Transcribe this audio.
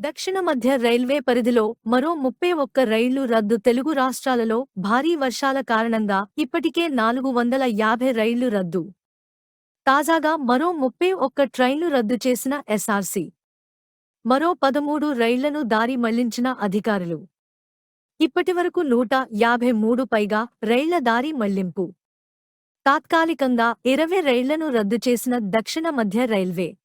దక్షిణ మధ్య రైల్వే పరిధిలో మరో ముప్పై ఒక్క రైళ్ళు రద్దు తెలుగు రాష్ట్రాలలో భారీ వర్షాల కారణంగా ఇప్పటికే నాలుగు వందల యాభై రైళ్ళు రద్దు. తాజాగా మరో ముప్పై ఒక్క ట్రైన్లు రద్దు చేసిన ఎస్ఆర్సీ. మరో పదమూడు రైళ్ళను దారి మళ్ళించిన అధికారులు. ఇప్పటివరకు నూట యాభై మూడు పైగా రైళ్ళ దారి మళ్ళింపు. తాత్కాలికంగా ఇరవై రైళ్ళను రద్దు చేసిన దక్షిణ మధ్య రైల్వే.